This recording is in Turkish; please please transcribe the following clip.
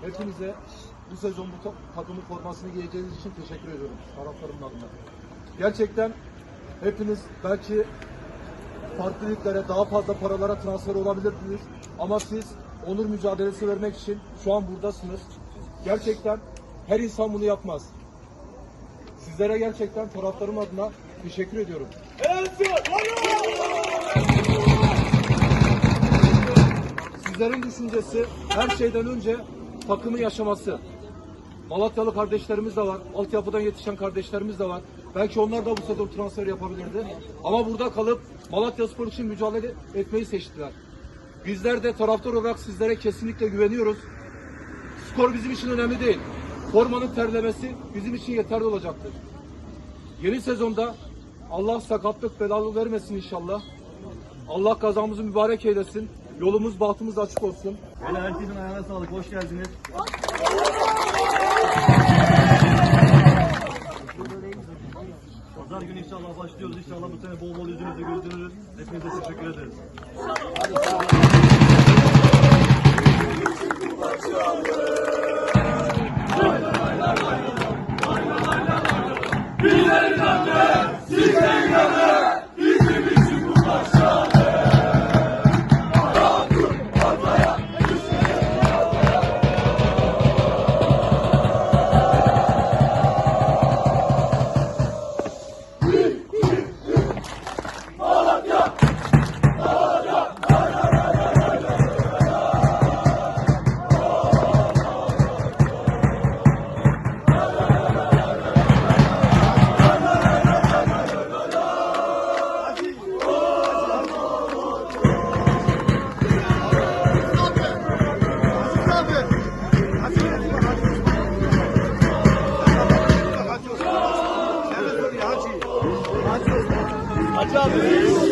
Hepinize bu sezon bu ta- takımın formasını giyeceğiniz için teşekkür ediyorum taraftarımın adına. Gerçekten hepiniz belki farklı liglere daha fazla paralara transfer olabilirsiniz. Ama siz onur mücadelesi vermek için şu an buradasınız. Gerçekten her insan bunu yapmaz. Sizlere gerçekten taraftarım adına teşekkür ediyorum. Sizlerin düşüncesi her şeyden önce takımı yaşaması. Malatyalı kardeşlerimiz de var. Altyapıdan yetişen kardeşlerimiz de var. Belki onlar da bu sezon transfer yapabilirdi. Ama burada kalıp Malatya Spor için mücadele etmeyi seçtiler. Bizler de taraftar olarak sizlere kesinlikle güveniyoruz. Skor bizim için önemli değil. Formanın terlemesi bizim için yeterli olacaktır. Yeni sezonda Allah sakatlık belalı vermesin inşallah. Allah kazamızı mübarek eylesin. Yolumuz bahtımız açık olsun. Böyle herkesin ayağına sağlık. Hoş geldiniz. Pazar günü inşallah başlıyoruz. İnşallah bu sene bol bol yüzünüzü güldürürüz. Hepinize teşekkür ederiz. Hacı Acaba